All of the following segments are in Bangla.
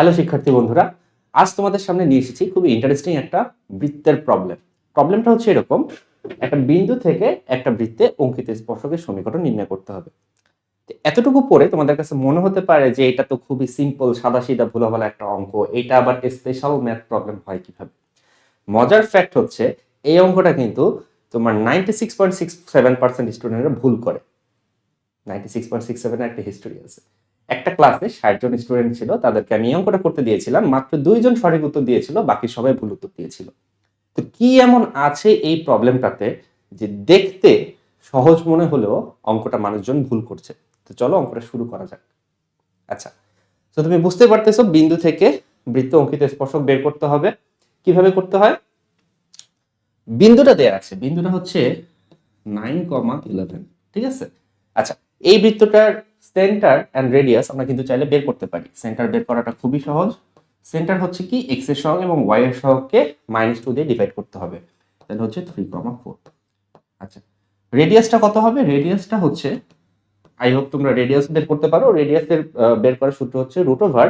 হ্যালো শিক্ষার্থী বন্ধুরা। আজ তোমাদের সামনে নিয়ে এসেছি খুবই ইন্টারেস্টিং একটা বৃত্তের প্রবলেম প্রবলেমটা হচ্ছে এরকম, একটা বিন্দু থেকে একটা বৃত্তে অঙ্কিত স্পর্শকের সমীকরণ নির্ণয় করতে হবে। এতটুকু পরে তোমাদের কাছে মনে হতে পারে যে এটা তো খুবই সিম্পল সাদা সিধা ভুলাভালা একটা অঙ্ক, এটা আবার স্পেশাল ম্যাথ প্রবলেম হয় কীভাবে? মজার ফ্যাক্ট হচ্ছে, এই অঙ্কটা কিন্তু তোমার ninety six point six seven percent স্টুডেন্টরা ভুল করে। Ninety six point six seven একটা হিস্টোরি আছে। একটা ক্লাসে ষাট জন স্টুডেন্ট ছিল, তাদেরকে আমি অঙ্কটা করতে দিয়েছিলাম, মাত্র দুইজন সঠিক উত্তর দিয়েছিল, বাকি সবাই ভুল উত্তর দিয়েছিল। তো কি এমন আছে এই প্রবলেমটাতে যে দেখতে সহজ মনে হলেও অঙ্কটা মানুষজন ভুল করছে? তো চলো অঙ্কটা শুরু করা যাক। আচ্ছা তো তুমি বুঝতে পারতেছো, বিন্দু থেকে বৃত্ত অঙ্কিত স্পর্শক বের করতে হবে। কীভাবে করতে হয়? বিন্দুটা দেয়া আছে, বিন্দুটা হচ্ছে নাইন কমা ইলেভেন ঠিক আছে? আচ্ছা এই বৃত্তটার সেন্টার অ্যান্ড রেডিয়াস আমরা কিন্তু চাইলে বের করতে পারি। সেন্টার বের করাটা খুবই সহজ। সেন্টার হচ্ছে কি এক্সের সহগ এবং ওয়াই এর সহগকে মাইনাস টু দিয়ে ডিভাইড করতে হবে। তাহলে হচ্ছে থ্রি কমা ফোর আচ্ছা রেডিয়াসটা কত হবে? রেডিয়াসটা হচ্ছে আই হোপ তোমরা রেডিয়াস বের করতে পারো। রেডিয়াসের বের করার সূত্র হচ্ছে root over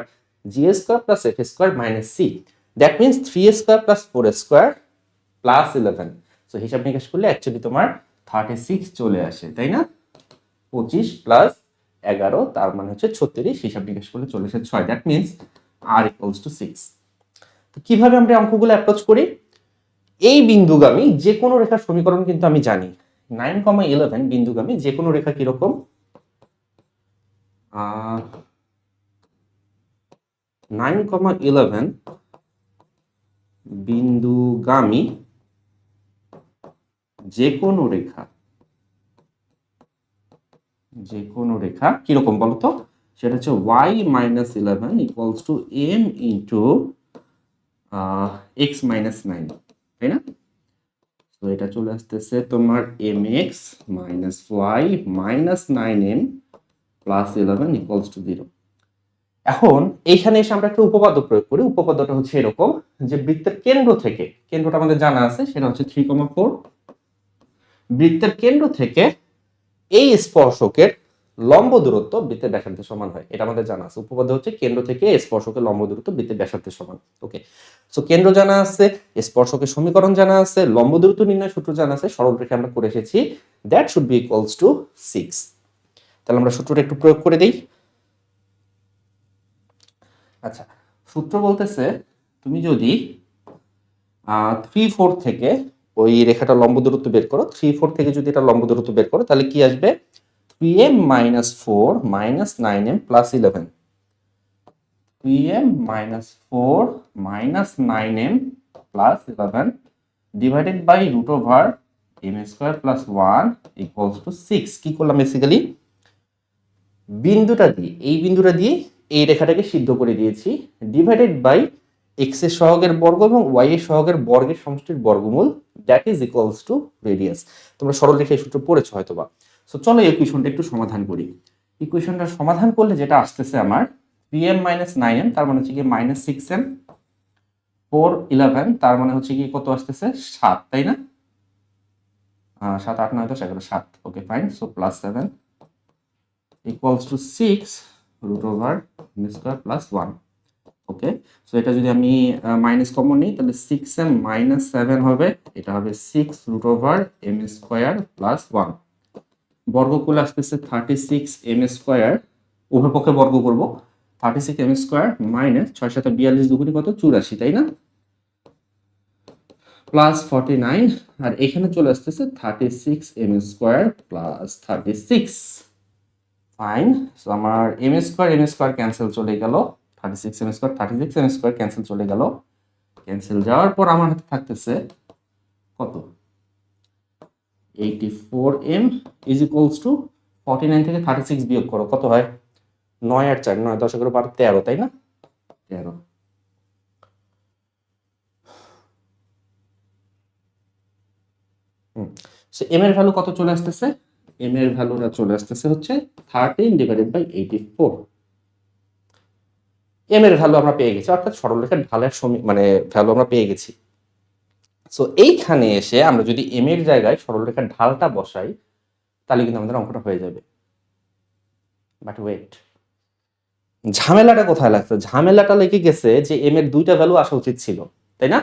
G square plus F square minus C that means three A square plus four square plus eleven so হিসাব নিকাশ করলে অ্যাকচুয়ালি তোমার থার্টি সিক্স চলে আসে, তাই না? পঁচিশ প্লাস এগারো, তার মানে হচ্ছে ছত্রিশ, হিসাব নিকাশ করলে চলে ছয় that means R equals to six তো কীভাবে আমরা অঙ্কগুলো অ্যাপ্রোচ করি? এই বিন্দুগামী যে কোনো রেখার সমীকরণ কিন্তু আমি জানি। নাইন কমা ইলেভেন বিন্দুগামী যে কোনো রেখা কীরকম? নাইন কমা ইলেভেন বিন্দুগামী যে কোনো রেখা যে কোনো রেখা, কীরকম বলতো? সেটা হচ্ছে Y minus eleven equals to M into X minus nine তাই না? তো এটা চলে আসতেছে তোমার M X minus Y minus nine M plus eleven equals to zero এখন এইখানে এসে আমরা একটা উপপাদ্য প্রয়োগ করি। উপপাদ্যটা হচ্ছে এরকম যে বৃত্তের কেন্দ্র থেকে, কেন্দ্রটা আমাদের জানা আছে, সেটা হচ্ছে থ্রি কমা ফোর বৃত্তের কেন্দ্র থেকে এই স্পর্শকের লম্ব দূরত্ব বৃত্তের ব্যাসার্ধের সমান হয়। এটা আমাদের জানা আছে। উপপাদ্য হচ্ছে কেন্দ্র থেকে স্পর্শকের লম্ব দূরত্ব বৃত্তের ব্যাসার্ধের সমান। ওকে সো কেন্দ্র জানা আছে, স্পর্শকের সমীকরণ জানা আছে, লম্ব দূরত্ব নির্ণয় সূত্র জানা আছে, সরল রেখে আমরা করে এসেছি। That should be equals to six তাহলে আমরা সূত্রটা একটু প্রয়োগ করে দিই। আচ্ছা সূত্র বলতেছে, তুমি যদি থ্রি ফোর থেকে ওই রেখাটা লম্ব দূরত্ব বের করো থ্রি ফোর থেকে যদি এটা লম্ব দূরত্ব বের করো, তাহলে কি আসবে? Three M minus four minus nine M plus eleven three M minus four minus nine M plus eleven divided by root over M square plus one equals to six কি করলাম বেসিক্যালি বিন্দুটা দিয়ে, এই বিন্দুটা দিয়ে এই রেখাটাকে সিদ্ধ করে দিয়েছি। ডিভাইডেড বাই এক্সের সহগের বর্গ এবং ওয়াই এর সহগের বর্গের সমষ্টির বর্গমূল that is equals to radius তোমরা সরল রেখে এই সূত্র পড়েছো হয়তো বা সো চলো এই ইকুয়েশনটা একটু সমাধান করি। ইকুয়েশনটা সমাধান করলে যেটা আসতেছে আমার three M minus nine M তার মানে হচ্ছে কি minus six M four eleven তার মানে হচ্ছে কি কত আসতেছে? সাত, তাই না? সাত, আট, নয়, দশ, এগারো, সাত। Okay fine so plus seven equals to six root over square plus one okay? So এটা যদি আমি মাইনাস কমন নিই, তাহলে সিক্স এম মাইনাস সেভেন হবে, এটা হবে six root over M square plus one বর্গকুল আসতেছে থার্টি সিক্স এম স্কোয়ার উভয় পক্ষে বর্গ করব thirty six M square minus ছয় সাথে বিয়াল্লিশ দুগুণি কত? চুরাশি, তাই না? প্লাস ফর্টি নাইন আর এখানে চলে আসতেছে thirty six M square plus thirty six fine so আমার M square M square cancel চলে গেল। Thirty six M square thirty six M square cancel চলে গেল। ক্যান্সেল যাওয়ার পর আমার হাতে থাকতেছে কত? Eighty four M is equals to forty nine থেকে থার্টি সিক্স বিয়োগ করো, কত হয়? নয় আর চার, নয় দশ এগারো বারো তেরো, তাই না? তেরো। সো এম এর ভ্যালু কত চলে আসতেছে? এম এর ভ্যালুটা চলে আসতেছে হচ্ছে thirteen divided by eighty four M এর ভ্যালু আমরা পেয়ে গেছি, অর্থাৎ সরলরেখার ঢালের মানে ভ্যালু আমরা পেয়ে গেছি। সো এইখানে এসে আমরা যদি এম এর জায়গায় সরলরেখার ঢালটা বসাই, তাহলে কিন্তু আমাদের অঙ্কটা হয়ে যাবে। বাট ওয়েট ঝামেলাটা কোথায় লাগতো ঝামেলাটা লেগে গেছে যে এম এর দুইটা ভ্যালু আসা উচিত ছিল, তাই না?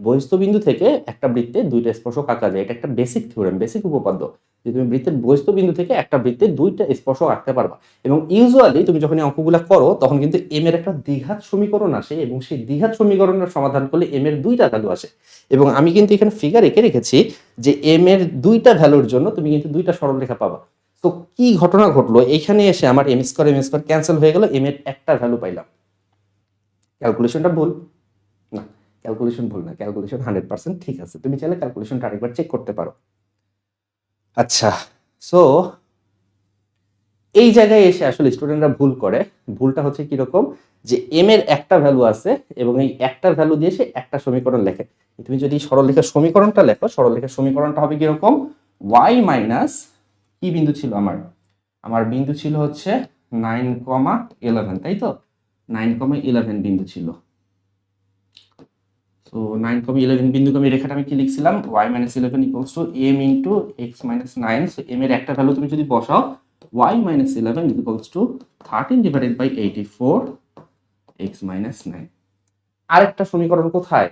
বহিস্থ বিন্দু থেকে একটা বৃত্তে দুইটা স্পর্শক আঁকা যায়। এটা একটা বেসিক থিওরেম বেসিক উপপাদ্য যে তুমি বৃত্তের বহিস্থ বিন্দু থেকে একটা বৃত্তে দুইটা স্পর্শক আঁকতে পারবা। এবং ইউজুয়ালি তুমি যখন এই অঙ্কগুলো করো, তখন কিন্তু এম এর একটা দ্বিঘাত সমীকরণ আসে এবং সেই দ্বিঘাত সমীকরণের সমাধান করলে এম এর দুইটা ভ্যালু আসে। এবং আমি কিন্তু এখানে ফিগার এঁকে রেখেছি যে এম এর দুইটা ভ্যালুর জন্য তুমি কিন্তু দুইটা সরলরেখা পাবা। তো কি ঘটনা ঘটলো? এখানে এসে আমার M square M square cancel হয়ে গেল এম এর একটা ভ্যালু পাইলাম। ক্যালকুলেশনটা ভুল। ক্যালকুলেশন ভুল না ক্যালকুলেশন হান্ড্রেড পার্সেন্ট ঠিক আছে। তুমি চাইলে ক্যালকুলেশনটা আরেকবার চেক করতে পারো। আচ্ছা সো এই জায়গায় এসে আসলে স্টুডেন্টরা ভুল করে। ভুলটা হচ্ছে কীরকম? যে এম এর একটা ভ্যালু আছে এবং এই একটা ভ্যালু দিয়ে সে একটা সমীকরণ লেখে। তুমি যদি সরলরেখার সমীকরণটা লেখো, সরলরেখার সমীকরণটা হবে কীরকম? ওয়াই মাইনাস কি বিন্দু ছিল আমার? আমার বিন্দু ছিল হচ্ছে নাইন কমা ইলেভেন তাই তো? নাইন কমা ইলেভেন বিন্দু ছিল। তো নাইন কমা ইলেভেন বিন্দু কমে রেখাটা আমি কি লিখছিলাম? Y minus eleven equals to M into X minus nine so M এর একটা ভ্যালু তুমি যদি বসাও Y minus eleven equals to thirteen divided by eighty four X minus nine আরেকটা সমীকরণ কোথায়?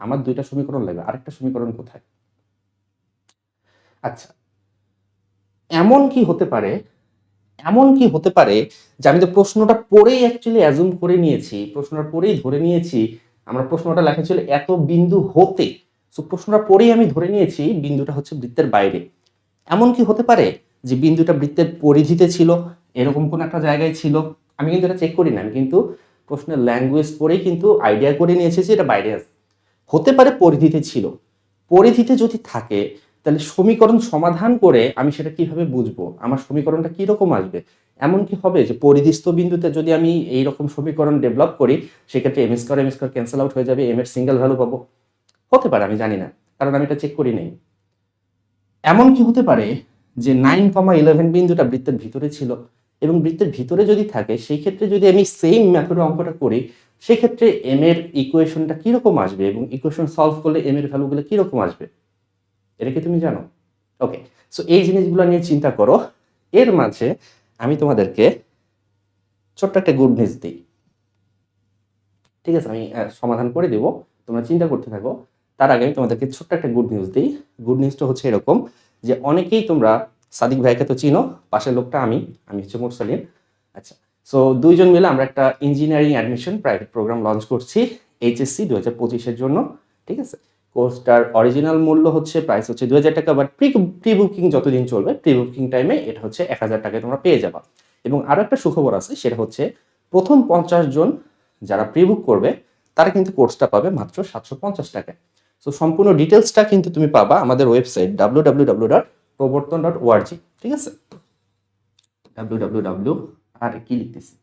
আমার দুইটা সমীকরণ লাগবে। আরেকটা সমীকরণ কোথায়? আচ্ছা এমন কি হতে পারে, এমন কি হতে পারে যে আমি তো প্রশ্নটা পড়েই অ্যাকচুয়ালি অ্যাজুম করে নিয়েছি, প্রশ্নটা পড়েই ধরে নিয়েছি আমরা প্রশ্নটা লেখা ছিল এত বিন্দু হতে। সো প্রশ্নটা পড়েই আমি ধরে নিয়েছি বিন্দুটা হচ্ছে বৃত্তের বাইরে। এমন কি হতে পারে যে বিন্দুটা বৃত্তের পরিধিতে ছিল, এরকম কোন একটা জায়গায় ছিল? আমি কিন্তু এটা চেক করি না আমি কিন্তু প্রশ্নের ল্যাঙ্গুয়েজ পড়েই কিন্তু আইডিয়া করে নিয়েছি যে এটা বাইরে আছে। হতে পারে পরিধিতে ছিল। পরিধিতে যদি থাকে, তাহলে সমীকরণ সমাধান করে আমি সেটা কীভাবে বুঝব? আমার সমীকরণটা কীরকম আসবে? এমন কি হবে যে পরিধিস্থ বিন্দুতে যদি আমি এই রকম সমীকরণ ডেভেলপ করি, সেক্ষেত্রে M square M square cancel out হয়ে যাবে এম এর সিঙ্গেল ভ্যালু পাবো। হতে পারে, আমি জানি না, কারণ আমি এটা চেক করি নাই। এমন কি হতে পারে যে নাইন কমা ইলেভেন বিন্দুটা বৃত্তের ভিতরে ছিল এবং বৃত্তের ভিতরে যদি থাকে, সেই ক্ষেত্রে যদি আমি সেম ম্যাথডে অঙ্কটা করি, সেক্ষেত্রে এম এর ইকুয়েশনটা কীরকম আসবে এবং ইকুয়েশন সলভ করলে এম এর ভ্যালুগুলো কীরকম আসবে? এটা কি তুমি জানো? ওকে সো এই জিনিসগুলো নিয়ে চিন্তা করো। এর মাঝে আমি তোমাদেরকে ছোট্ট একটা গুড নিউজ দিই। ঠিক আছে, আমি সমাধান করে দেব। তোমরা চিন্তা করতে থাকো। তার আগে আমি তোমাদেরকে ছোট্ট একটা গুড নিউজ দিই। গুড নিউজটা হচ্ছে এরকম যে অনেকেই তোমরা সাদিক ভাইকে তো চিনো, পাশের লোকটা আমি আমি হচ্ছে মোরসালিন। আচ্ছা সো দুইজন মিলে আমরা একটা engineering admission private program launch করছি, এইচএসসি দু হাজার পঁচিশের জন্য। ঠিক আছে কোর্সটার অরিজিনাল মূল্য হচ্ছে প্রাইস হচ্ছে দু হাজার টাকা বাট প্রি প্রি বুকিং যতদিন চলবে প্রি বুকিং টাইমে এটা হচ্ছে এক হাজার টাকায় তোমরা পেয়ে যাবা। এবং আরও একটা সুখবর আছে, সেটা হচ্ছে প্রথম পঞ্চাশ জন যারা প্রি বুক করবে, তারা কিন্তু কোর্সটা পাবে মাত্র সাতশো পঞ্চাশ টাকায়। সো সম্পূর্ণ ডিটেলসটা কিন্তু তুমি পাবা আমাদের website W W W dot Probortan dot ORG ঠিক আছে? ডাব্লিউ ডাব্লিউ ডাব্লিউ আর কি লিখতেছি?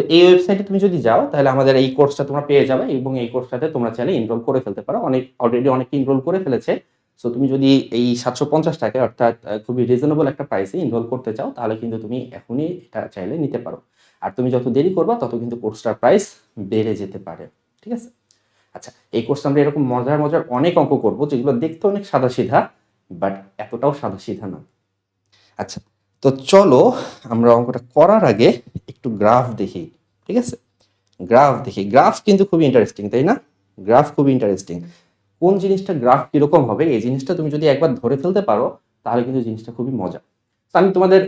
সো এই ওয়েবসাইটে তুমি যদি যাও, তাহলে আমাদের এই কোর্সটা তোমরা পেয়ে যাবে এবং এই কোর্সটাতে তোমরা চাইলে এনরোল করে ফেলতে পারো। অনেক অলরেডি অনেকে এনরোল করে ফেলেছে। সো তুমি যদি এই সাতশো পঞ্চাশ টাকায় অর্থাৎ খুবই রিজনেবল একটা প্রাইসে এনরোল করতে চাও, তাহলে কিন্তু তুমি এখনই এটা চাইলে নিতে পারো। আর তুমি যত দেরি করবা, তত কিন্তু কোর্সটার প্রাইস বেড়ে যেতে পারে। ঠিক আছে? আচ্ছা এই কোর্সটা আমরা এরকম মজার মজার অনেক অঙ্ক করব, যেগুলো দেখতে অনেক সাদা সিধা বাট এতটাও সাদা সিধা না। আচ্ছা তো চলো আমরা অঙ্কটা করার আগে একটু গ্রাফ দেখি, ঠিক আছে? গ্রাফ দেখি। গ্রাফ কিন্তু খুবই ইন্টারেস্টিং তাই না? গ্রাফ খুবই ইন্টারেস্টিং কোন জিনিসটা গ্রাফ কীরকম হবে? এই জিনিসটা তুমি যদি একবার ধরে ফেলতে পারো, তাহলে কিন্তু জিনিসটা খুবই মজা। তো আমি তোমাদের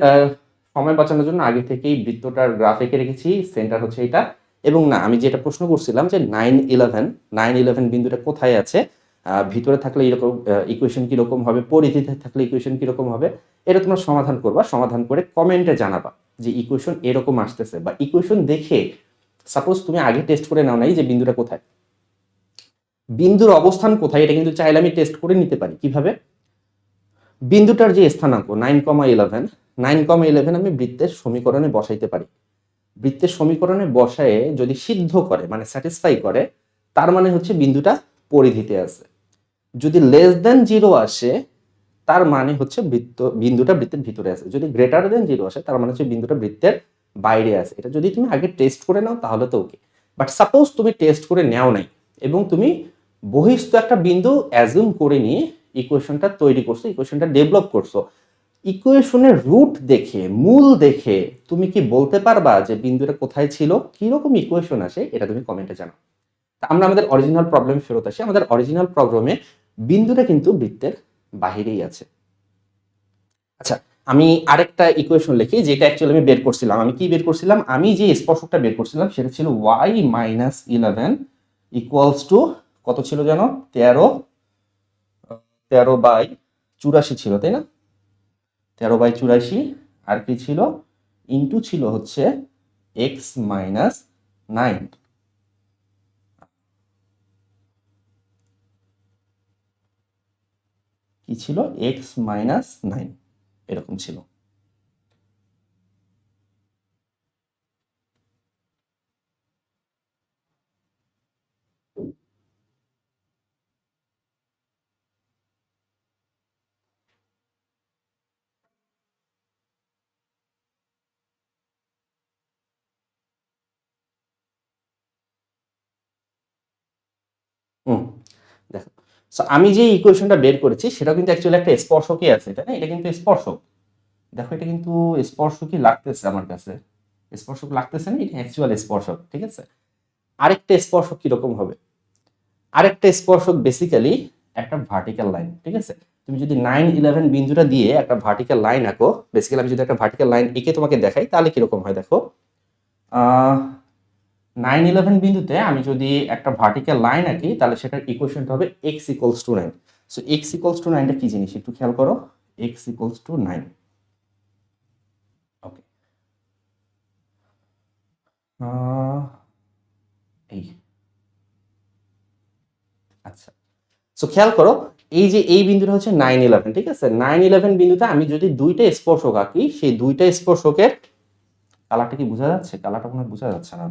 সময় বাঁচানোর জন্য আগে থেকেই বৃত্তটার গ্রাফ এঁকে রেখেছি সেন্টার হচ্ছে এটা। এবং না, আমি যেটা প্রশ্ন করছিলাম যে নাইন ইলেভেন নাইন ইলেভেন বিন্দুটা কোথায় আছে? ভিতরে থাকলে এরকম ইকুয়েশন কীরকম হবে? পরিধিতে থাকলে ইকুয়েশন কীরকম হবে? এটা তোমরা সমাধান করবা। সমাধান করে কমেন্টে জানাবা। যে ইকুয়েশন এরকম আসতেছে বা ইকুয়েশন দেখে সাপোজ তুমি আগে টেস্ট করে নাও নাই যে বিন্দুটা কোথায়। বিন্দুর অবস্থান কোথায়, এটা কিন্তু চাইলে আমি টেস্ট করে নিতে পারি। কীভাবে? বিন্দুটার যে স্থানাঙ্ক nine comma eleven nine comma eleven আমি বৃত্তের সমীকরণে বসাইতে পারি। বৃত্তের সমীকরণে বসায়ে যদি সিদ্ধ করে মানে স্যাটিসফাই করে, তার মানে হচ্ছে বিন্দুটা পরিধিতে আছে। যদি লেস দেন জিরো আসে তার মানে হচ্ছে বৃত্ত, বিন্দুটা বৃত্তের ভিতরে আছে। যদি গ্রেটার দেন জিরো আসে, তার মানে হচ্ছে বিন্দুটা বৃত্তের বাইরে আছে। এটা যদি তুমি আগে টেস্ট করে নাও, তাহলে তো ওকে বাট সাপোজ তুমি টেস্ট করে নেও নাই, এবং তুমি বহিস্থ একটা বিন্দু অ্যাজুম করে নিয়ে ইকুয়েশনটা তৈরি করছ ইকুয়েশনটা ডেভেলপ করছ। ইকুয়েশনের রুট দেখে, মূল দেখে তুমি কি বলতে পারবা যে বিন্দুটা কোথায় ছিল? কীরকম ইকুয়েশন আসে? এটা তুমি কমেন্টে জানাও। তা আমরা আমাদের অরিজিনাল প্রবলেম ফেরত আসি। আমাদের অরিজিনাল প্রবলেমে বিন্দুটা কিন্তু বৃত্তের বাহিরেই আছে। আচ্ছা আমি আরেকটা ইকুয়েশন লিখি, যেটা অ্যাকচুয়ালি আমি বের করছিলাম। আমি কি বের করছিলাম? আমি যে স্পর্শকটা বের করছিলাম, সেটা ছিল Y minus eleven equals to কত ছিল জানো? তেরো তেরো বাই চুরাশি ছিল, তাই না? তেরো বাই চুরাশি, আর কি ছিল? ইন্টু ছিল হচ্ছে এক্স মাইনাস নাইন কি ছিল? এক্স মাইনাস নাইন এরকম ছিল হুম দেখো সো আমি যে ইকুয়েশনটা বের করেছি সেটা কিন্তু অ্যাকচুয়ালি একটা স্পর্শকই আছে, তাই না? এটা কিন্তু স্পর্শক। দেখো, এটা কিন্তু স্পর্শকই লাগতেছে আমার কাছে। স্পর্শক লাগতেছে না, এটা অ্যাকচুয়াল স্পর্শক, ঠিক আছে? আরেকটা স্পর্শক কীরকম হবে? আরেকটা স্পর্শক বেসিক্যালি একটা ভার্টিক্যাল লাইন ঠিক আছে? তুমি যদি নাইন ইলেভেন বিন্দুটা দিয়ে একটা ভার্টিক্যাল লাইন আঁকো বেসিক্যালি আমি যদি একটা ভার্টিক্যাল লাইন এঁকে তোমাকে দেখাই, তাহলে কীরকম হয় দেখো? নাইন ইলেভেন বিন্দুতে আমি যদি একটা ভার্টিক্যাল লাইন আঁকি, তাহলে সেটার ইকুয়েশনটা হবে X equals to nine so X equals to নাইনটা কি জিনিস? একটু খেয়াল করো। X equals to nine okay এই। আচ্ছা। সো খেয়াল করো, এই যে এই বিন্দুটা হচ্ছে নাইন ইলেভেন ঠিক আছে? নাইন ইলেভেন বিন্দুতে আমি যদি দুইটা স্পর্শক আঁকি, সেই দুইটা স্পর্শকের কালারটা কি বোঝা যাচ্ছে? কালারটা কোনো বোঝা যাচ্ছে না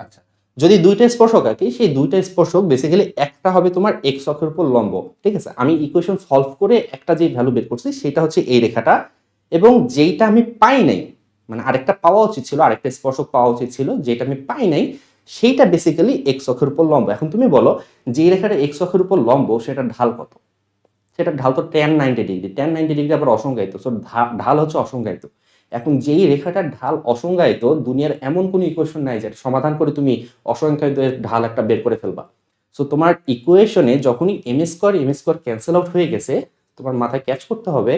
আচ্ছা যদি দুইটা স্পর্শক আঁকি, সেই দুইটা স্পর্শক বেসিক্যালি একটা হবে তোমার এক্স অক্ষের উপর লম্ব, ঠিক আছে? আমি ইকুয়েশন সলভ করে একটা যে ভ্যালু বের করছি, সেটা হচ্ছে এই রেখাটা এবং যেইটা আমি পাই নাই মানে আরেকটা পাওয়া উচিত ছিল, আরেকটা স্পর্শক পাওয়া উচিত ছিল যেটা আমি পাই নাই, সেইটা বেসিক্যালি এক্স অক্ষের উপর লম্ব। এখন তুমি বলো যে রেখাটা এক্স অক্ষের উপর লম্ব সেটা ঢাল কত? সেটা ঢাল তো tan ninety degree tan ninety degree আবার অসংজ্ঞায়িত সো ঢাল হচ্ছে অসংজ্ঞায়িত। এখন যেই রেখাটার ঢাল অসংজ্ঞায়িত, দুনিয়ার এমন কোনো ইকুয়েশন নাই যেটা সমাধান করে তুমি অসংখ্যায়িত ঢাল একটা বের করে ফেলবা। সো তোমার ইকুয়েশনে যখনই m square m square cancel out হয়ে গেছে, তোমার মাথায় ক্যাচ করতে হবে,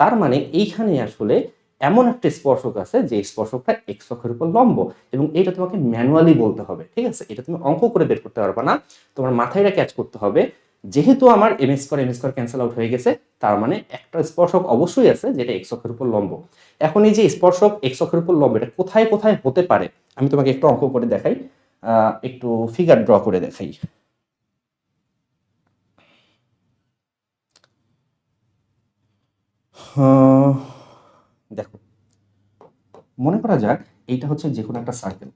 তার মানে এইখানে আসলে এমন একটা স্পর্শক আছে যে স্পর্শকটা এক্স অক্ষের উপর লম্ব এবং এটা তোমাকে ম্যানুয়ালি বলতে হবে, ঠিক আছে? এটা তুমি অঙ্ক করে বের করতে পারবে না। তোমার মাথায় এটা ক্যাচ করতে হবে যেহেতু আমার m square m square cancel out হয়ে গেছে, তার মানে একটা স্পর্শক অবশ্যই আছে যেটা এক্স অক্ষের উপর লম্ব। এখন এই যে স্পর্শক এক্স অক্ষের উপর লম্ব, এটা কোথায় কোথায় হতে পারে? আমি তোমাকে একটু অঙ্ক করে দেখাই একটু ফিগার ড্র করে দেখাই। দেখো, মনে করা যাক, এইটা হচ্ছে যে কোনো একটা সার্কেল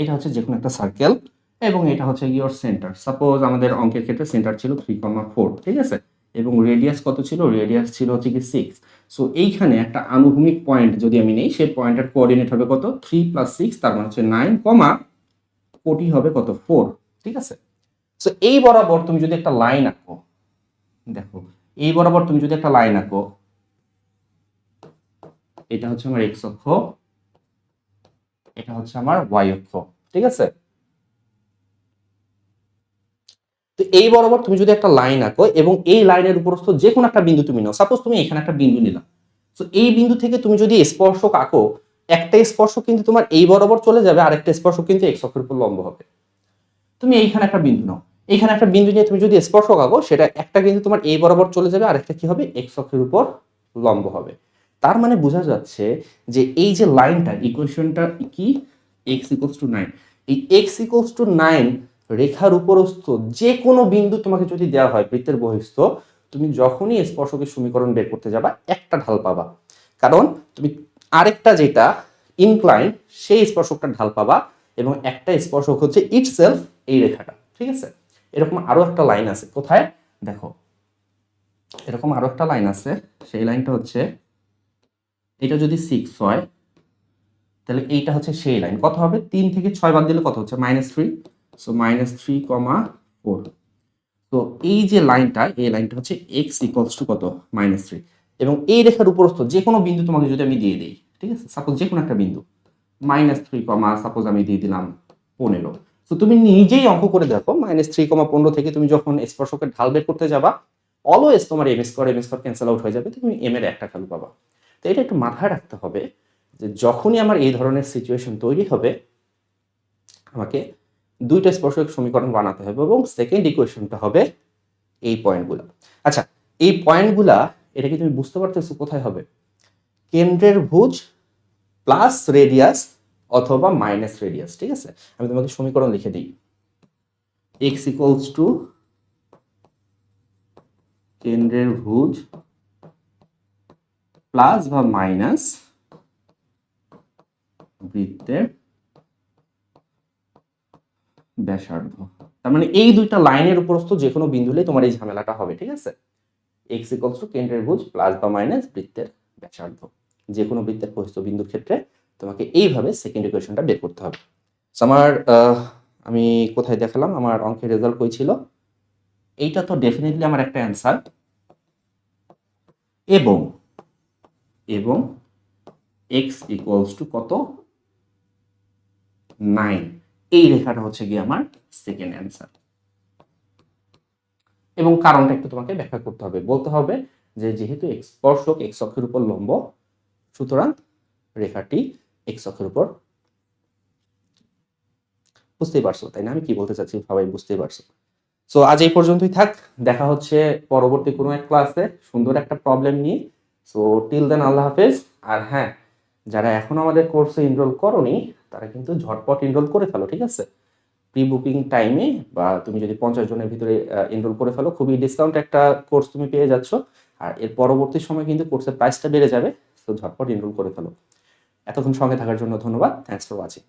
এটা হচ্ছে যে কোনো একটা সার্কেল এবং এটা হচ্ছে ইয়োর সেন্টার সাপোজ আমাদের অঙ্কের ক্ষেত্রে সেন্টার ছিল থ্রি কমা ফোর ঠিক আছে? এবং রেডিয়াস কত ছিল? রেডিয়াস ছিল হচ্ছে কি সিক্স সো এইখানে একটা আনুভূমিক পয়েন্ট যদি আমি নেই, সেই পয়েন্টের কোঅর্ডিনেট হবে কত? থ্রি প্লাস সিক্স তার মানে হচ্ছে নাইন কমা কোটি হবে কত? ফোর ঠিক আছে? সো এই বরাবর তুমি যদি একটা লাইন আঁকো, দেখো, এই বরাবর তুমি যদি একটা লাইন আঁকো, এটা হচ্ছে আমার এক্স অক্ষ। এটা হচ্ছে আমার ওয়াই অক্ষ, ঠিক আছে? তো এই বরাবর তুমি যদি একটা লাইন আঁকো এবং এই লাইনের উপরস্থ যে কোনো একটা বিন্দু তুমি নাও সাপোজ তুমি এখানে একটা বিন্দু নিলাম তো এই বিন্দু থেকে তুমি যদি স্পর্শক আঁকো, একটা স্পর্শক কিন্তু তোমার এই বরাবর চলে যাবে আর একটা স্পর্শক কিন্তু এক্স অক্ষের উপর লম্ব হবে। তুমি এইখানে একটা বিন্দু নাও। এইখানে একটা বিন্দু নিয়ে তুমি যদি স্পর্শক আঁকো, সেটা একটা কিন্তু তোমার এই বরাবর চলে যাবে আর একটা কি হবে? এক্স অক্ষের উপর লম্ব হবে। তার মানে বোঝা যাচ্ছে যে এই যে লাইনটা ইকুয়েশনটা কি? এক্স ইকোস টু নাইন এই এক্স ইকোস টু নাইন রেখার উপরস্থ যে কোনো বিন্দু তোমাকে যদি দেওয়া হয় বৃত্তের বহিস্থ, তুমি যখনই স্পর্শকের সমীকরণ বের করতে যাবা, একটা ঢাল পাবা। কারণ তুমি আরেকটা যেটা ইনক্লাইন সেই স্পর্শকটা ঢাল পাবা এবং একটা স্পর্শক হচ্ছে ইট সেলফ এই রেখাটা। ঠিক আছে? এরকম আরও একটা লাইন আছে। কোথায়? দেখো। এরকম আরও একটা লাইন আছে। সেই লাইনটা হচ্ছে এটা যদি সিক্স হয়, তাহলে এইটা হচ্ছে সেই লাইন কত হবে? তিন থেকে ছয় বাদ দিলে কত হচ্ছে? Minus three so minus three comma four তো এই যে লাইনটা এই লাইনটা হচ্ছে এক্স ইকুয়ালস টু কত? মাইনাস থ্রি এবং এই রেখার উপরস্থ যে কোনো বিন্দু তোমাকে যদি আমি দিয়ে দিই, ঠিক আছে? সাপোজ যে কোনো একটা বিন্দু। মাইনাস থ্রি কমা সাপোজ আমি দিয়ে দিলাম পনেরো। তো তুমি নিজেই অঙ্ক করে দেখো মাইনাস থ্রি কমা পনেরো থেকে তুমি যখন স্পর্শকের ঢাল বের করতে যাবা অলওয়েজ তোমার m s square m square cancel out হয়ে যাবে, তুমি এম এর একটা ভ্যালু পাবা। তো এটা একটু মাথায় রাখতে হবে যে যখনই আমার এই ধরনের সিচুয়েশন তৈরি হবে, আমাকে দুইটা স্পর্শক সমীকরণ বানাতে হবে এবং সেকেন্ড ইকুয়েশনটা হবে এই পয়েন্টগুলো আচ্ছা এই পয়েন্টগুলা এটা কি তুমি বুঝতে পারতেছো কোথায় হবে? কেন্দ্রের ভুজ প্লাস রেডিয়াস অথবা মাইনাস রেডিয়াস ঠিক আছে? আমি তোমাকে সমীকরণ লিখে দিই। এক্স ইকুয়ালস টু কেন্দ্রের ভুজ প্লাস বা মাইনাস বৃত্তের ব্যাসার্ধ। তার মানে এই দুইটা লাইনের উপরস্থ যে কোনো বিন্দু হলেই তোমার এই ঝামেলাটা হবে, ঠিক আছে? এক্স ইকুয়ালস টু কেন্দ্রের ভুজ প্লাস বা মাইনাস বৃত্তের ব্যাসার্ধ। যে কোনো বৃত্তের প্রস্থ বিন্দুর ক্ষেত্রে তোমাকে এইভাবে সেকেন্ড ইকুয়েশনটা বের করতে হবে। আমার আমি কোথায় দেখালাম? আমার অঙ্কের রেজাল্ট কই ছিল? এইটা তো ডেফিনেটলি আমার একটা অ্যান্সার এবং এবং এক্স ইকুয়ালস টু কত? নাইন এই রেখাটা হচ্ছে গিয়ে আমার সেকেন্ড অ্যান্সার এবং কারণটা একটু তোমাকে ব্যাখ্যা করতে হবে। বলতে হবে যে যেহেতু স্পর্শক এক্স অক্ষের উপর লম্ব, সুতরাং রেখাটি এক্স অক্ষের উপর। বুঝতেই পারছ, তাই না? আমি কি বলতে চাচ্ছি? সবাই বুঝতেই পারছ। সো আজ এই পর্যন্তই থাক। দেখা হচ্ছে পরবর্তী কোনো এক ক্লাসে সুন্দর একটা প্রবলেম নিয়ে। সো টিল দেন আল্লাহ হাফেজ। আর হ্যাঁ যারা এখন আমাদের কোর্সে এনরোল করনি, তারা কিন্তু ঝটপট এনরোল করে ফেলো, ঠিক আছে? প্রি বুকিং টাইমে বা তুমি যদি পঞ্চাশ জনের ভিতরে এনরোল করে ফেলো, খুবই ডিসকাউন্ট একটা কোর্স তুমি পেয়ে যাচ্ছ। আর এর পরবর্তী সময় কিন্তু কোর্সের প্রাইসটা বেড়ে যাবে, তো ঝটপট এনরোল করে ফেলো। এতক্ষণ সঙ্গে থাকার জন্য ধন্যবাদ। Thanks for watching